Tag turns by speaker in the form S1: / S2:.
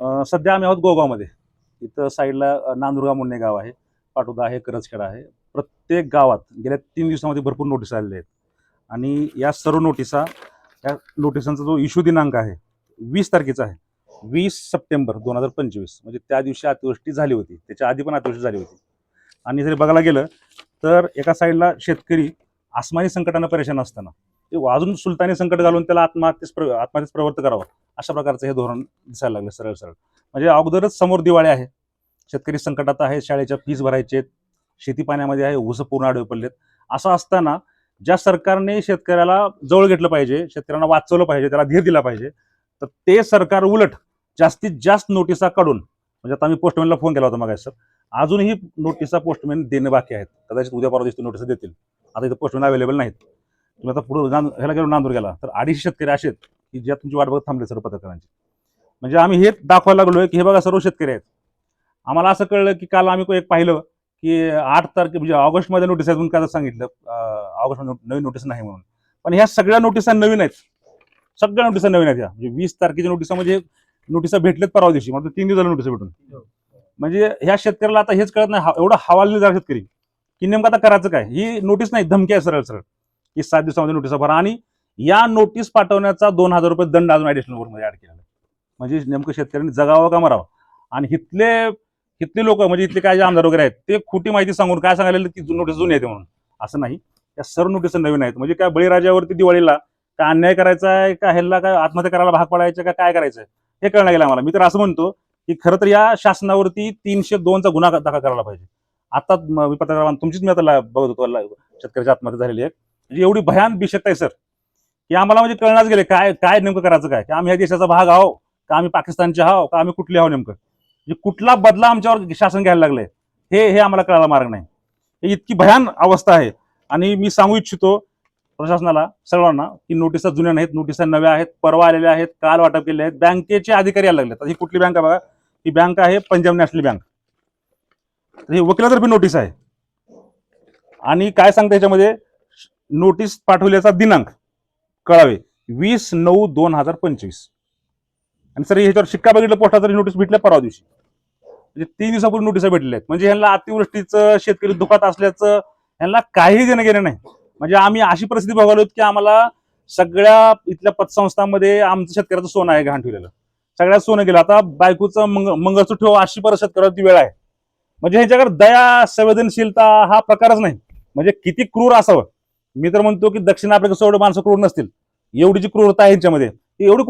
S1: सध्या आम्ही आहोत गोगावमध्ये. इथं साईडला अं, नांदुर्गा मुन्ने गाव आहे पाटोदा आहे करजखेडा आहे. प्रत्येक गावात गेल्या तीन दिवसामध्ये भरपूर नोटीस आलेल्या आहेत. आणि या सर्व नोटिसा या नोटिसांचा जो इश्यू दिनांक आहे वीस तारखेचा आहे. वीस सप्टेंबर दोन हजार पंचवीस म्हणजे त्या दिवशी अतिवृष्टी झाली होती. त्याच्या आधी पण अतिवृष्टी झाली होती. आणि जरी बघायला गेलं तर एका साईडला शेतकरी आसमानी संकटानं परेशान असताना ते अजून सुलतानी संकट घालून त्याला आत्महत्येस प्र आत्महत्येस प्रवृत्त करावं. अशा प्रकारचं हे धोरण दिसायला लागलं सरळ सरळ. म्हणजे अगोदरच समोर दिवाळी आहे शेतकरी संकटात आहे शाळेच्या फीज भरायचे आहेत शेती पाण्यामध्ये आहे ऊस पूर्ण आडवे पडलेत. असं असताना ज्या सरकारने शेतकऱ्याला जवळ घेतलं पाहिजे शेतकऱ्यांना वाचवलं पाहिजे त्याला धीर दिला पाहिजे तर ते सरकार उलट जास्तीत जास्त नोटिसा काढून म्हणजे आता मी पोस्टमॅनला फोन केला होता मग सर. अजूनही नोटिसा पोस्टमॅन देणं बाकी आहेत. कदाचित उद्या परवा दिवशी नोटिसा देतील. आता इथं पोस्टमॅन अवेलेबल नाहीत. तुम्ही आता पुढे ह्याला गेलो नांदूर गेला. तर अडीचशे शेतकरी असे आहेत. की ज्या तुमची वाट बघत थांबले सर्व पत्रकारांची. म्हणजे आम्ही हे दाखवायला लागलोय की हे बघा सर्व शेतकरी आहेत. आम्हाला असं कळलं की काल आम्ही एक पाहिलं की आठ तारखे म्हणजे ऑगस्टमध्ये नोटीस आहेत म्हणून काय सांगितलं. ऑगस्टमध्ये नवीन नोटीस नाही म्हणून. पण ह्या सगळ्या नोटिसा नवीन आहेत. सगळ्या नोटिसा नवीन आहेत ह्या. म्हणजे वीस तारखेच्या नोटिसा म्हणजे नोटिसा भेटलेत परवा दिवशी. म्हणजे तीन दिवसाला नोटीस भेटून. म्हणजे ह्या शेतकऱ्याला आता हेच कळत नाही. हा- एवढा हवालदिल शेतकरी. की नेमकं आता करायचं काय? ही नोटीस नाही. धमकी आहे सरळ सरळ. की सात दिवसामध्ये नोटीसा भरा. आणि या नोटीस पाठवण्याचा दोन हजार रुपये दंड अजून ॲडिशनल वर्कमध्ये ॲड केलेला म्हणजे नेमकं शेतकऱ्यांनी जगावं का मरावं? आणि इथले इथले लोक म्हणजे इथले काय जे आमदार वगैरे आहेत ते खोटी माहिती सांगून काय सांगायला की नोटीस जुनी येते म्हणून? असं नाही. या सर्व नोटीस नवीन आहेत. म्हणजे काय बळीराजावरती दिवाळीला काय अन्याय करायचा आहे का? ह्याला काय आत्महत्या करायला भाग पाडायचं का? काय करायचं? हे कळलं गेलं आम्हाला. मी तर असं म्हणतो की खरं तर या शासनावरती तीनशे दोनचा गुन्हा दाखल करायला पाहिजे. आता मी पत्रकार तुमचीच मी आता बघत होतो शेतकऱ्याची आत्महत्या झालेली आहे. म्हणजे एवढी भयान बिशकता आहे सर. की आम्हाला म्हणजे कळण्याच गेले काय काय नेमकं करायचं काय? की आम्ही या देशाचा भाग आहो का आम्ही पाकिस्तानचे आहो का आम्ही कुठले आहो नेमकं? म्हणजे कुठला बदला आमच्यावर शासन घ्यायला लागलंय? हे हे आम्हाला कळायला मार्ग नाही. हे इतकी भयान अवस्था आहे. आणि मी सांगू इच्छितो प्रशासनाला सर्वांना की नोटिसा जुन्या नाहीत नोटिसा नव्या आहेत परवा आलेल्या आहेत काल वाटप केले आहेत. बँकेचे अधिकारी यायला लागले ही कुठली बँक आहे बघा? ही बँक आहे पंजाब नॅशनल बँक. ही वकिलातर्फे नोटीस आहे. आणि काय सांगतं याच्यामध्ये नोटीस पाठवल्याचा दिनांक. कळावे. वीस नऊ दोन हजार पंचवीस. आणि सर ह्याच्यावर शिक्का बघितलं पोस्टात तरी नोटीस भेटल्या परवा दिवशी. म्हणजे तीन दिवसापूर्वी नोटिसा भेटल्या आहेत म्हणजे ह्यांना अतिवृष्टीचं शेतकरी दुखात असल्याचं ह्यांना काही देणं घेणं नाही. म्हणजे आम्ही अशी परिस्थिती बघालो की आम्हाला सगळ्या इथल्या पतसंस्थांमध्ये आमचं शेतकऱ्याचं सोनं आहे घाण ठेवलेलं. सगळ्यात सोनं गेलं. आता बायकोचं मंग मंगळसूत्र ठेव अशी परत शेतकऱ्यावरती वेळ आहे. म्हणजे ह्याच्याकडे दया संवेदनशीलता हा प्रकारच नाही. म्हणजे किती क्रूर असावं. मी तर म्हणतो की दक्षिण आफ्रिकेचं एवढं माणसं क्रूर नसतील. एवढी जी क्रूरता आहे यांच्यामध्ये. एवढी कुठं